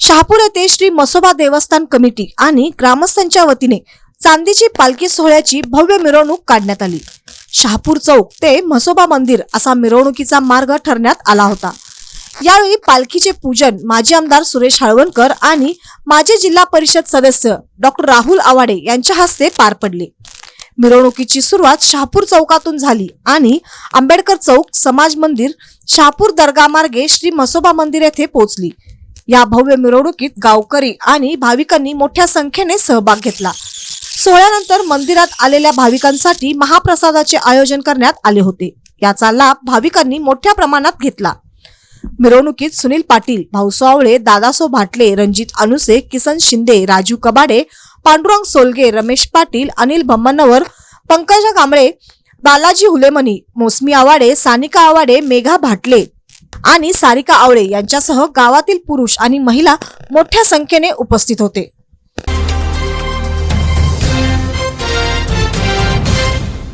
शहापूर येथे श्री मसोबा देवस्थान कमिटी आणि ग्रामस्थांच्या वतीने चांदीची पालखी सोहळ्याची भव्य मिरवणूक काढण्यात आली. शहापूर चौक ते म्हसोबा मंदिर असा मिरवणुकीचा मार्ग ठरण्यात आला होता. यावेळी पालखीचे पूजन माजी आमदार सुरेश हळवणकर आणि माजी जिल्हा परिषद सदस्य डॉक्टर राहुल आवाडे यांच्या हस्ते पार पडले. मिरवणुकीची सुरुवात शहापूर चौकातून झाली आणि आंबेडकर चौक समाज मंदिर शहापूर दर्गा मार्गे श्री मसोबा मंदिर येथे पोहोचली. या भव्य मिरवणुकीत गावकरी आणि भाविकांनी मोठ्या संख्येने सहभाग घेतला. सोहळ्यानंतर मंदिरात आलेल्या भाविकांसाठी महाप्रसादाचे आयोजन करण्यात आले होते. याचा लाभ भाविकांनी मोठ्या प्रमाणात घेतला. मिरवणुकीत सुनील पाटील भाऊसो आवळे दादासो भाटले रणजित अनुसे किसन शिंदे राजू कबाडे पांडुरंग सोलगे रमेश पाटील अनिल भम्मनवर पंकजा कांबळे बालाजी हुलेमनी मोसमी आवाडे सानिका आवाडे मेघा भाटले आणि सारिका आवळे यांच्यासह गावातील पुरुष आणि महिला मोठ्या संख्येने उपस्थित होते.